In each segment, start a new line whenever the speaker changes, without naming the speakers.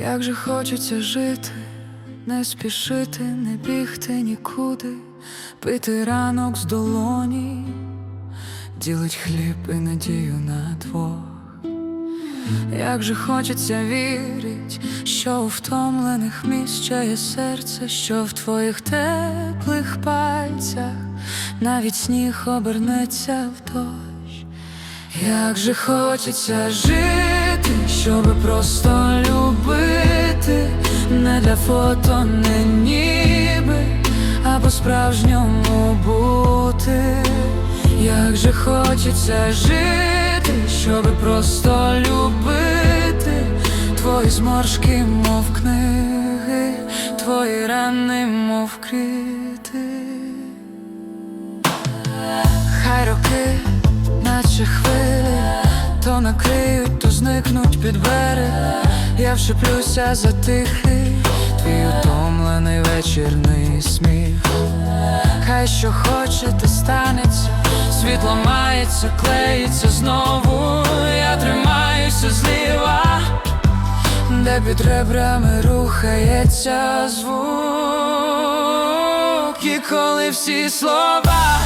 Як же хочеться жити, не спішити, не бігти нікуди, пити ранок з долоні, ділить хліб і надію на двох. Як же хочеться вірить, що у втомлених місць ще серце, що в твоїх теплих пальцях навіть сніг обернеться в дощ. Як же хочеться жити, щоби просто любити, фото, не ніби, а по-справжньому бути. Як же хочеться жити, щоби просто любити, твої зморшки, мов книги, твої рани, мов квіти. Хай роки, наче хвилі, то накриють, то зникнуть під берег. Я вшиплюся за тихий, вечірний сміх. Хай що хоче, те станеться, світ ламається, клеїться знову. Я тримаюся зліва, де під ребрами рухається звук, і коли всі слова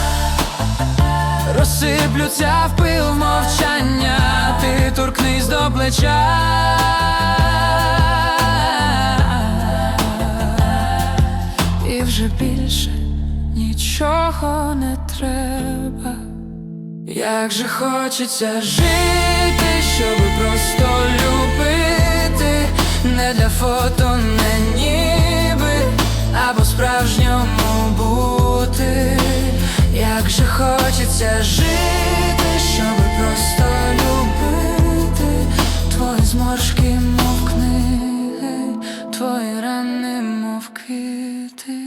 розсиплються в пил мовчання, ти торкнись до плеча. Вже більше нічого не треба. Як же хочеться жити, щоб просто любити, не для фото, не ніби, а по-справжньому бути. Як же хочеться жити, щоб просто любити, твої зморшки, мов книги, твої рани, мов квіти.